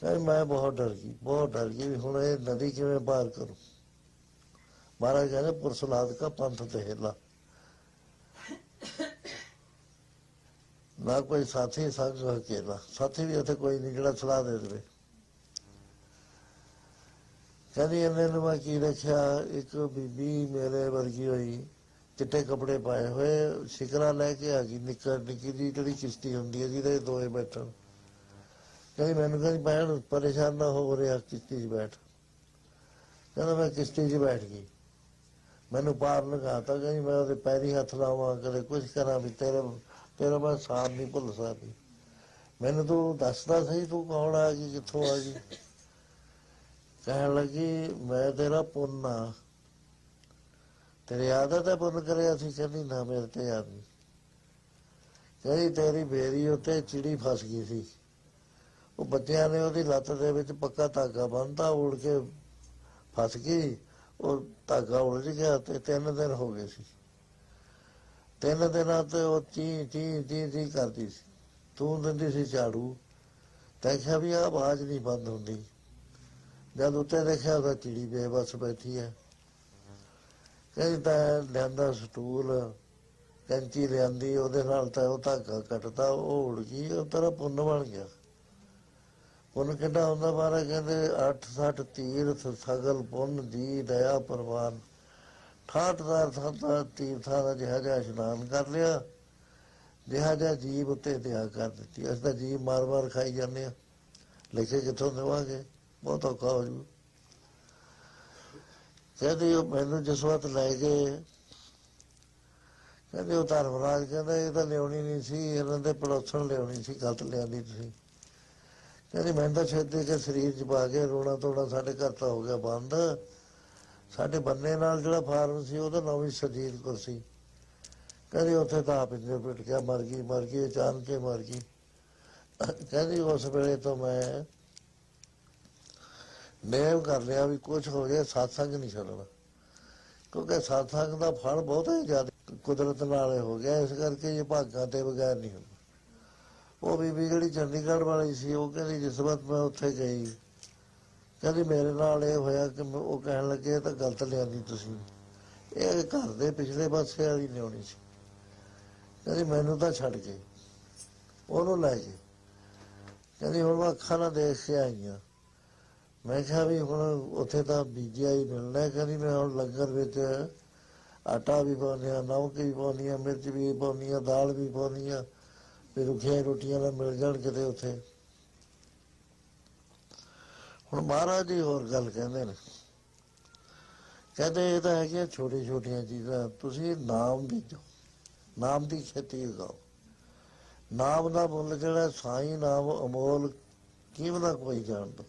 ਕਹਿੰਦੀ ਮੈਂ ਬਹੁਤ ਡਰ ਗਈ, ਬਹੁਤ ਡਰ ਗਈ ਹੁਣ ਇਹ ਨਦੀ ਕਿਵੇਂ ਪਾਰ ਕਰੂ? ਮਹਾਰਾਜ ਕਹਿੰਦੇ ਪੁਰਸਲਾਦ ਕਾ ਪੰਥ ਤੇ ਨਾ ਕੋਈ ਸਾਥੀ, ਸੰਗ ਅਕੇਲਾ ਸਾਥੀ ਵੀ ਉੱਥੇ ਕੋਈ ਨਹੀਂ ਜਿਹੜਾ ਸਲਾਹ ਦੇ ਦੇਵੇ। ਕਹਿੰਦੀ ਇਹਨੇ ਨੂੰ ਮੈਂ ਕੀ ਦੇਖਿਆ ਇੱਕ ਬੀਬੀ ਮੇਰੇ ਵਰਗੀ ਹੋਈ। ਚਿੱਟੇ ਕੱਪੜੇ ਪਾਏ ਹੋਏ। ਸ਼ਿਕਰਾ ਲੈ ਕੇ ਆ ਗਈ। ਨਿੱਕਰ ਨਿੱਕੀ ਦੀ ਜਿਹੜੀ ਕਿਸ਼ਤੀ ਹੁੰਦੀ ਹੈ ਜਿਹਦੇ ਦੋਏ ਬੈਠਣ। ਕਹਿੰਦੀ ਮੈਨੂੰ ਕਹਿੰਦੀ ਬੈਠ ਪਰੇਸ਼ਾਨ ਨਾ ਹੋ ਰਿਹਾ ਕਿਸ਼ਤੀ 'ਚ ਬੈਠ। ਕਹਿੰਦਾ ਮੈਂ ਕਿਸ਼ਤੀ 'ਚ ਬੈਠ ਗਈ। ਮੈਨੂੰ ਪਾਰ ਲਗਾਤਾ ਕਹਿੰਦੀ ਮੈਂ ਉਹਦੇ ਪੈਰੀ ਹੱਥ ਲਾਵਾਂ, ਕਦੇ ਕੁਝ ਕਰਾਂ ਵੀ ਤੇਰੇ, ਤੇਰਾ ਮੈਂ ਸਾਰ ਨਹੀਂ ਭੁੱਲ ਸਕਦੀ। ਮੈਨੂੰ ਤੂੰ ਦੱਸਦਾ ਸਹੀ ਤੂੰ ਕੌਣ ਆ ਗਈ, ਕਿੱਥੋਂ ਆ ਗਈ? ਕਹਿਣ ਲੱਗੀ, ਮੈਂ ਤੇਰਾ ਪੁੰਨ ਤੇਰੀ ਆਦਤ ਹੈ ਪੁੰਨ ਕਰਿਆ ਸੀ, ਕਹਿੰਦੀ ਨਾ ਮੇਰੇ ਤੇ ਯਾਦ ਨਹੀਂ ਤੇਰੀ ਬੇਰੀ ਉੱਤੇ ਚਿੜੀ ਫਸ ਗਈ ਸੀ। ਉਹ ਬੱਚਿਆਂ ਨੇ ਉਹਦੀ ਲੱਤ ਦੇ ਵਿੱਚ ਪੱਕਾ ਧਾਗਾ ਬੰਨਤਾ, ਉੜ ਕੇ ਫਸ ਗਈ। ਉਹ ਧਾਗਾ ਉਲਝ ਗਿਆ ਤੇ ਤਿੰਨ ਦਿਨ ਹੋ ਗਏ ਸੀ। ਤਿੰਨ ਦਿਨਾਂ ਤੇ ਉਹ ਚੀ ਚੀ ਚੀ ਚੀ ਕਰਦੀ ਸੀ। ਤੂੰ ਦਿੰਦੀ ਸੀ ਝਾੜੂ। ਤੈਂ ਕਿਹਾ ਵੀ ਆ ਆਵਾਜ਼ ਨਹੀਂ ਬੰਦ ਹੁੰਦੀ। ਜਦ ਉੱਤੇ ਦੇਖਿਆ ਤਾਂ ਚਿੜੀ ਬੇਬਸ ਬੈਠੀ ਹੈ। ਕਹਿੰਦੀ ਤਾਂ ਲਿਆਂਦਾ ਸਟੂਲ, ਕੈਂਚੀ ਲਿਆਂਦੀ, ਉਹਦੇ ਨਾਲ ਤਾਂ ਉਹ ਧਾਗਾ ਕੱਟਦਾ, ਉਹ ਉੜ ਗਈ, ਉਹ ਤੇਰਾ ਪੁੰਨ ਬਣ ਗਿਆ। ਪੁੰਨ ਕਿੰਨਾ ਹੁੰਦਾ ਮਾਰਾ ਕਹਿੰਦੇ 8 60 ਤੀਰਥ, ਸਗਲ, ਪੁੰਨ ਦੀ ਦਇਆ, ਪ੍ਰਵਾਨ। ਠਾਠ ਦਾ ਤੀਰਥਾਂ ਦਾ ਜਿਹਾ ਜਿਹਾ ਇਸ਼ਨਾਨ ਕਰ ਲਿਆ, ਜਿਹਾ ਜਿਹਾ ਜੀਵ ਉੱਤੇ ਦਇਆ ਕਰ ਦਿੱਤੀ। ਅਸੀਂ ਤਾਂ ਜੀਵ ਮਾਰ-ਮਾਰ ਖਾਈ ਜਾਂਦੇ ਆ ਲਿਖੇ ਕਿੱਥੋਂ ਦੇਵਾਂਗੇ? ਬਹੁਤ ਔਖਾ ਹੋ ਜੂ। ਕਹਿੰਦੇ ਉਹ ਮੈਨੂੰ ਜਿਸ ਵਕਤ ਲੈ ਗਏ, ਕਹਿੰਦੇ ਉਹ ਧਰਮਰਾਜ ਕਹਿੰਦਾ, ਇਹ ਤਾਂ ਲਿਆਉਣੀ ਨਹੀਂ ਸੀ, ਇਹਨਾਂ ਦੇ ਪੜੋਸਣ ਲਿਆਉਣੀ ਸੀ, ਗਲਤ ਲਿਆਂਦੀ ਤੁਸੀਂ। ਕਹਿੰਦੀ ਮੈਂ ਤਾਂ ਛੇਤੀ ਕੇ ਸਰੀਰ ਚ ਪਾ ਕੇ ਰੋਣਾ ਤੋੜਾ ਸਾਡੇ ਘਰ ਤਾਂ ਹੋ ਗਿਆ ਬੰਦ। ਸਾਡੇ ਬੰਨੇ ਨਾਲ ਜਿਹੜਾ ਫਾਰਮ ਸੀ ਉਹਦਾ ਨਾਮ ਵੀ ਸਰਜੀਤ ਕੌਰ ਸੀ। ਕਹਿੰਦੀ ਉੱਥੇ ਤਾਂ ਆਪ ਇੰਨੇ ਪਿੱਟ ਗਿਆ, ਮਰ ਗਈ ਮਰ ਗਈ, ਅਚਾਨਕ ਕੇ ਮਰ ਗਈ। ਕਹਿੰਦੀ ਉਸ ਵੇਲੇ ਤੋਂ ਮੈਂ ਨੇਮ ਕਰ ਲਿਆ ਵੀ ਕੁਝ ਹੋ ਗਿਆ satsang ਨਹੀਂ ਛੱਡਣਾ। ਕਿਉਂਕਿ satsang ਦਾ ਫਲ ਬਹੁਤ ਹੀ ਜ਼ਿਆਦਾ ਕੁਦਰਤ ਨਾਲ ਹੋ ਗਿਆ, ਇਸ ਕਰਕੇ ਇਹ ਭਾਗਾਂ ਤੇ ਬਗੈਰ ਨਹੀਂ ਹੁੰਦਾ। ਉਹ ਬੀਬੀ ਜਿਹੜੀ ਚੰਡੀਗੜ੍ਹ ਵਾਲੀ ਸੀ, ਉਹ ਕਹਿੰਦੀ ਜਿਸ ਵਕਤ ਮੈਂ ਉੱਥੇ ਗਈ। ਕਹਿੰਦੀ ਮੇਰੇ ਨਾਲ ਇਹ ਹੋਇਆ ਕਿ ਉਹ ਕਹਿਣ ਲੱਗੇ, ਇਹ ਤਾਂ ਗਲਤ ਲਿਆਂਦੀ ਤੁਸੀਂ। ਇਹ ਘਰ ਦੇ ਪਿਛਲੇ ਪਾਸੇ ਵਾਲੀ ਲਿਆਉਣੀ ਸੀ। ਕਹਿੰਦੀ ਮੈਨੂੰ ਤਾਂ ਛੱਡ ਕੇ। ਉਹਨੂੰ ਲੈ ਗਏ। ਕਹਿੰਦੀ ਹੁਣ ਮੈਂ ਅੱਖਾਂ ਨਾਲ ਦੇਖ ਕੇ ਆਈ ਹਾਂ। ਮੈਂ ਕਿਹਾ ਵੀ ਹੁਣ ਉੱਥੇ ਤਾਂ ਬੀਜਿਆ ਹੀ ਮਿਲਣਾ ਕਹਿੰਦੀ ਮੈਂ ਹੁਣ ਲੰਗਰ ਵਿੱਚ ਆਟਾ ਵੀ ਪਾਉਂਦੀ ਆ ਨਮਕ ਵੀ ਪਾਉਂਦੀ ਹਾਂ, ਮਿਰਚ ਵੀ ਪਾਉਂਦੀ ਆ ਦਾਲ ਵੀ ਪਾਉਂਦੀ ਆ ਵੀ ਰੁੱਖੀਆਂ ਰੋਟੀਆਂ ਨਾਲ ਮਿਲ ਜਾਣ ਕਿਤੇ ਉੱਥੇ। ਹੁਣ ਮਹਾਰਾਜ ਜੀ ਹੋਰ ਗੱਲ ਕਹਿੰਦੇ ਨੇ। ਕਹਿੰਦੇ ਇਹ ਤਾਂ ਹੈਗੀਆਂ ਛੋਟੀ ਛੋਟੀਆਂ ਚੀਜ਼ਾਂ। ਤੁਸੀਂ ਨਾਮ ਬੀਜੋ। ਨਾਮ ਦੀ ਖੇਤੀ ਉਗਾਓ ਨਾਮ ਦਾ ਮੁੱਲ ਜਿਹੜਾ, ਸਾਈ ਨਾਮ, ਅਮੋਲ, ਕੀਮਤ ਕੋਈ ਜਾਣਦਾ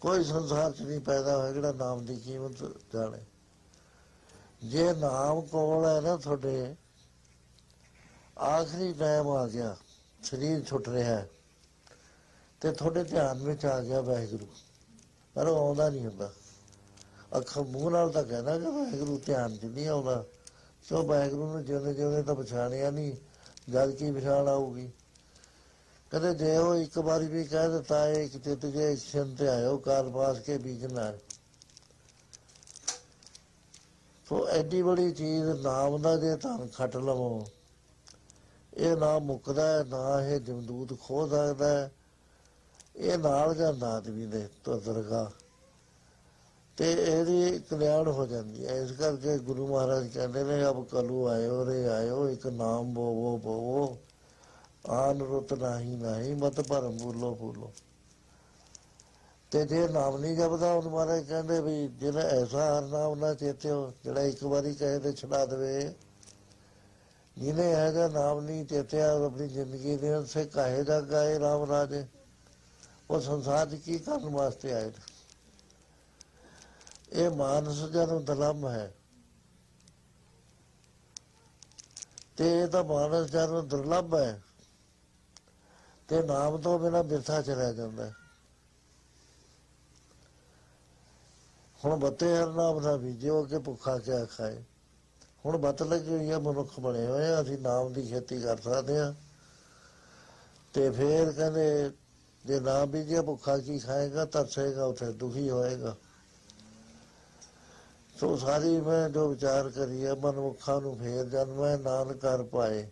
ਕੋਈ ਸੰਸਾਰ ਚ ਨਹੀਂ ਪੈਦਾ ਹੋਇਆ ਜਿਹੜਾ ਨਾਮ ਦੀ ਕੀਮਤ ਜਾਣੇ। ਜੇ ਨਾਮ ਕੋਲ ਹੈ ਨਾ ਤੁਹਾਡੇ ਆਖਰੀ ਟਾਈਮ ਆ ਗਿਆ। ਸਰੀਰ ਛੁੱਟ ਰਿਹਾ ਹੈ ਤੇ ਤੁਹਾਡੇ ਧਿਆਨ ਵਿੱਚ ਆ ਗਿਆ ਵਾਹਿਗੁਰੂ। ਪਰ ਉਹ ਆਉਂਦਾ ਨਹੀਂ ਹੁੰਦਾ। ਅੱਖਾਂ ਮੂੰਹ ਨਾਲ ਤਾਂ ਕਹਿੰਦਾ ਕਿ ਵਾਹਿਗੁਰੂ ਧਿਆਨ ਚ ਨਹੀਂ ਆਉਂਦਾ। ਸੋ ਵਾਹਿਗੁਰੂ ਨੂੰ ਜਿਉਂਦੇ ਜਿਉਂਦੇ ਤਾਂ ਪਛਾਣਿਆ ਨਹੀਂ, ਜਦ ਕੀ ਪਛਾਣ ਆਊਗੀ। ਕਦੇ ਜੇ ਉਹ ਇੱਕ ਵਾਰੀ ਵੀ ਕਹਿ ਦਿੱਤਾ ਹੈ ਕਿ ਤੇ ਤੁਝੇ ਐਕਸ਼ਨ ਤੇ ਆਇਓ, ਕਾਲ ਪਾਸ ਕੇ ਬੀਜਣਾ ਹੈ ਸੋ ਐਡੀ ਬੜੀ ਚੀਜ਼, ਨਾਮ ਦਾ ਜੇ ਧਨ ਖੱਟ ਲਵੋ ਇਹ ਨਾ ਮੁੱਕਦਾ ਹੈ, ਨਾ ਇਹ ਜਮਦੂਤ ਖੋ ਸਕਦਾ। ਹੈ। ਇਹ ਨਾਲ ਜਾਂਦਾ ਆਦਮੀ ਦੇ ਤੁਰਗਾ ਤੇ ਇਹਦੀ ਕਲਿਆਣ ਹੋ ਜਾਂਦੀ ਹੈ। ਇਸ ਕਰਕੇ ਗੁਰੂ ਮਹਾਰਾਜ ਕਹਿੰਦੇ ਨੇ ਅਬ ਕਲੂ ਆਇਓ ਰੇ ਆਇਓ ਇੱਕ ਨਾਮ ਬੋਵੋ ਬੋਵੋ। ਆਨ ਰੁਤ ਨਹੀਂ ਨਹੀਂ ਮਤ ਭਰਮ ਬੋਲੋ ਬੋਲੋ ਤੇ ਜੇ ਨਾਮ ਨਹੀਂ ਜਪਦਾ ਉਹ ਮਹਾਰਾਜ ਕਹਿੰਦੇ ਵੀ ਜਿਹਨੇ ਐਸਾ ਹਰ ਨਾਮ ਨਾ ਚੇਤਿਓ ਜਿਹੜਾ ਇੱਕ ਵਾਰੀ ਕਹੇ ਤੇ ਛਡਾ ਦੇਵੇ ਜਿਹਨੇ ਇਹਦਾ ਨਾਮ ਨਹੀਂ ਚੇਤਿਆ ਆਪਣੀ ਜ਼ਿੰਦਗੀ ਦੇ ਸੇ ਕਾਹੇ ਦਾ ਗਾਏ ਰਾਮ ਰਾਜੇ। ਉਹ ਸੰਸਾਰ 'ਚ ਕੀ ਕਰਨ ਵਾਸਤੇ ਆਏ ਇਹ ਮਾਨਸ ਜਨ ਦਲਮ ਹੈ। ਤੇ ਇਹ ਤਾਂ ਮਾਨਸ ਜਨ ਦੁਰਲਭ ਹੈ। ਤੇ ਨਾਮ ਤੋਂ ਬਿਨਾ ਬਿਰਥਾ ਚਲਿਆ ਜਾਂਦਾ ਹੁਣ ਬੱਤੇ ਹਰ ਨਾਮ ਦਾ ਬੀਜੋ ਕਿ ਭੁੱਖਾ ਕਿਆ ਖਾਏ। ਹੁਣ ਬੱਤ ਲੱਗੀ ਹੋਈ ਹੈ ਮਨੁੱਖ ਬਣੇ ਹੋਏ ਆ, ਅਸੀਂ ਨਾਮ ਦੀ ਖੇਤੀ ਕਰ ਸਕਦੇ ਆ। ਤੇ ਫੇਰ ਕਹਿੰਦੇ, ਜੇ ਨਾ ਬੀਜੇ ਭੁੱਖਾ ਕੀ ਖਾਏਗਾ, ਤਰਸੇਗਾ, ਉਥੇ ਦੁਖੀ ਹੋਏਗਾ। ਸੋ ਸਾਰੀ ਮੈਂ ਜੋ ਵਿਚਾਰ ਕਰੀ ਹੈ ਮਨਮੁਖਾਂ ਨੂੰ ਫੇਰ ਜਨਮੈ ਨਾਨਕ ਕਰ ਪਾਏ,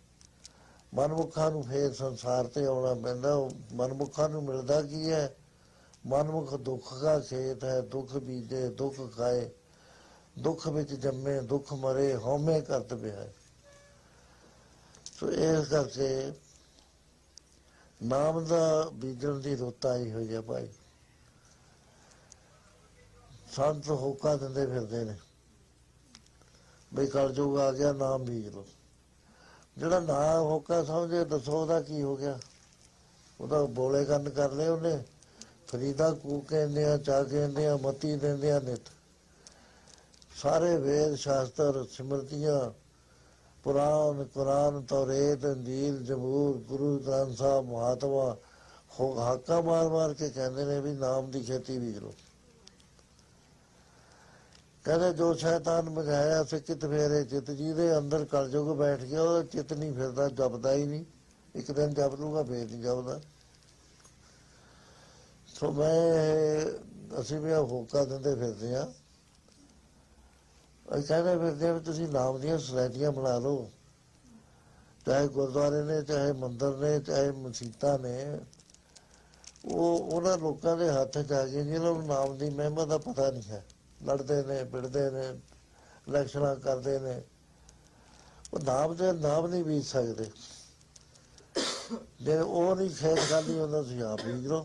ਮਨਮੁਖਾਂ ਨੂੰ ਫੇਰ ਸੰਸਾਰ ਤੇ ਆਉਣਾ ਪੈਂਦਾ। ਉਹ ਨੂੰ ਮਿਲਦਾ ਕੀ ਹੈ? ਮਨਮੁਖ ਦੁੱਖ ਦਾ ਖੇਤ ਹੈ, ਦੁੱਖ ਬੀਜੇ, ਦੁੱਖ ਖਾਏ। ਦੁੱਖ ਵਿੱਚ ਜੰਮੇ, ਦੁੱਖ ਮਰੇ, ਹਉਮੈ ਕਰਤ ਪਿਆ ਸੋ ਇਸ ਕਰਕੇ ਨਾਮ ਦਾ ਬੀਜਣ ਦੀ ਰੁੱਤ ਆਈ ਹੋਈ ਹੈ ਭਾਈ। ਸੰਤ ਹੋਕਾ ਦਿੰਦੇ ਫਿਰਦੇ ਨੇ। ਬਈ ਕਲਯੁਗ ਆ ਗਿਆ, ਨਾਮ ਬੀਜ ਲੋ ਜਿਹੜਾ ਨਾਮ ਹੋਕਾ ਸਮਝੇ, ਦੱਸੋ ਉਹਦਾ ਕੀ ਹੋ ਗਿਆ? ਉਹਦਾ ਬੋਲੇ ਕੰਨ ਕਰ ਲਏ ਉਹਨੇ। ਫਰੀਦਾ ਕੂ ਕਹਿੰਦੇ ਆ ਚਾ ਕਹਿੰਦੇ ਆ ਮਤੀ ਦਿੰਦੇ ਆ ਨਿਤ। ਸਾਰੇ ਵੇਦ ਸ਼ਾਸਤਰ ਸਿਮਰਤੀਆਂ ਪੁਰਾਨ ਕੁਰਾਨ, ਤੌਰੇਤ ਇੰਜੀਲ ਜ਼ਬੂਰ ਗੁਰੂ ਗ੍ਰੰਥ ਸਾਹਿਬ, ਮਹਾਤਮਾ, ਹੋ, ਹਾਕਾ ਮਾਰ ਮਾਰ ਕੇ ਕਹਿੰਦੇ ਨੇ ਵੀ ਨਾਮ ਦੀ ਖੇਤੀ ਬੀਜ ਲੋ ਕਹਿੰਦੇ ਜੋ ਸ਼ੈਤਾਨ ਮਝਾਇਆ ਸਿੱਕਿਤ ਫੇਰੇ ਚਿਤ ਜੀ ਦੇ ਅੰਦਰ ਕਲਯੁਗ ਬੈਠ ਗਿਆ ਉਹ ਚਿਤ ਨਹੀਂ ਫਿਰਦਾ, ਜਪਦਾ ਹੀ ਨਹੀਂ। ਇੱਕ ਦਿਨ ਜਪ ਲੂਗਾ, ਫੇਰ ਨਹੀਂ ਜਪਦਾ। ਸੋ ਮੈਂ, ਅਸੀਂ ਵੀ ਹੋਕਾ ਦਿੰਦੇ ਫਿਰਦੇ ਆ ਕਹਿੰਦੇ ਫਿਰਦੇ ਵੀ ਤੁਸੀਂ ਨਾਮ ਦੀਆਂ ਸੁਸਾਇਟੀਆਂ ਬਣਾ ਲਓ। ਚਾਹੇ ਗੁਰਦੁਆਰੇ ਨੇ, ਚਾਹੇ ਮੰਦਰ ਨੇ, ਚਾਹੇ ਮਸੀਤਾਂ ਨੇ, ਉਹ ਉਹਨਾਂ ਲੋਕਾਂ ਦੇ ਹੱਥ ਚ ਆ ਗਏ ਜਿਹਨਾਂ ਨੂੰ ਨਾਮ ਦੀ ਮਹਿਮਾ ਦਾ ਪਤਾ ਨਹੀਂ ਹੈ। ਲੜਦੇ ਨੇ, ਪਿੜਦੇ ਨੇ, ਇਲੈਕਸ਼ਨਾਂ ਕਰਦੇ ਨੇ। ਉਹ ਨਾਮ ਦੇ ਨਾਮ ਨਹੀਂ ਬੀਜ ਸਕਦੇ। ਜੇ ਉਹ ਨਹੀਂ ਖੇਤ ਖਾਲੀ ਹੁੰਦਾ ਤੁਸੀਂ ਆਪ ਬੀਜ ਲਓ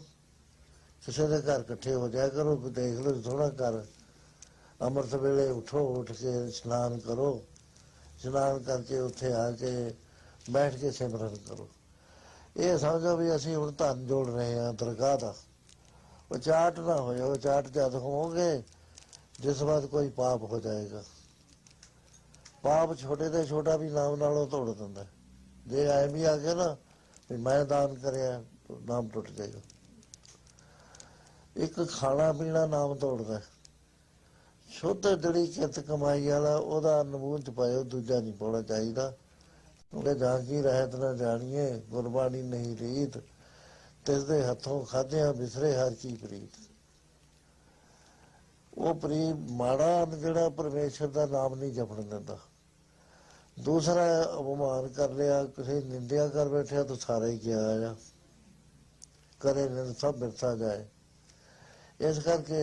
ਕਿਸੇ ਦੇ ਘਰ ਇਕੱਠੇ ਹੋ ਜਾਇਆ ਕਰੋ ਦੇਖ ਲਓ ਥੋੜਾ ਕਰ ਅੰਮ੍ਰਿਤ ਵੇਲੇ ਉਠੋ, ਉੱਠ ਕੇ ਇਸ਼ਨਾਨ ਕਰੋ। ਇਸ਼ਨਾਨ ਕਰਕੇ ਉੱਥੇ ਆ ਕੇ ਬੈਠ ਕੇ ਸਿਮਰਨ ਕਰੋ। ਇਹ ਸਮਝੋ ਵੀ ਅਸੀਂ ਹੁਣ ਧਨ ਜੋੜ ਰਹੇ ਹਾਂ, ਦਰਗਾਹ ਦਾ। ਉਹ ਚਾਟ ਨਾ ਹੋਏ, ਉਹ ਚਾਟ ਜਦ ਹੋਵੋਗੇ ਜਿਸ ਬਾਅਦ ਕੋਈ ਪਾਪ ਹੋ ਜਾਏਗਾ। ਪਾਪ ਛੋਟੇ ਤੇ ਛੋਟਾ ਵੀ ਨਾਮ ਨਾਲੋਂ ਤੋੜ ਦਿੰਦਾ। ਜੇ ਐ ਵੀ ਆ ਗਿਆ ਨਾ, ਵੀ ਮੈਂ ਦਾਨ ਕਰਿਆ, ਨਾਮ ਟੁੱਟ ਜਾਏਗਾ। ਇੱਕ ਖਾਣਾ ਪੀਣਾ ਨਾਮ ਤੋੜਦਾ। ਸ਼ੁੱਧ ਜਿਹੜੀ ਕਿਤ ਕਮਾਈ ਵਾਲਾ, ਉਹਦਾ ਨਮੂਨ ਚ ਪਾਇਓ, ਦੂਜਾ ਨਹੀਂ ਪਾਉਣਾ ਚਾਹੀਦਾ। ਕਿਉਂਕਿ ਜਾਂ ਰਹਿਤ ਨਾ ਜਾਣੀਏ, ਗੁਰਬਾਣੀ ਨਹੀਂ ਰੀਤ। ਤਿਸ ਦੇ ਹੱਥੋਂ ਖਾਧਿਆਂ, ਬਿਸਰੇ ਹਰ ਕੀ ਪ੍ਰੀਤ। ਉਹ ਪ੍ਰੀ ਮਾੜਾ ਜਿਹੜਾ ਪਰਮੇਸ਼ਰ ਦਾ ਨਾਮ ਨਹੀਂ ਜਪਣ ਦਿੰਦਾ। ਦੂਸਰਾ ਅਪਮਾਨ ਕਰ ਲਿਆ, ਕਿਸੇ ਨਿੰਦਿਆ ਕਰ ਬੈਠਿਆ ਤਾਂ ਸਾਰਾ ਹੀ ਗਿਆ ਆ। ਕਰੇ ਨਿੰਦ ਸਭ ਬਿਰਥਾ ਜਾਏ। ਇਸ ਕਰਕੇ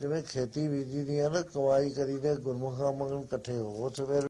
ਜਿਵੇਂ ਖੇਤੀ ਬੀਜੀ ਦੀ ਆ ਨਾ ਕਮਾਈ ਕਰੀ ਦੇ ਗੁਰਮੁਖਾਂ ਮੰਗਣ ਇਕੱਠੇ ਹੋ ਸਵੇਰ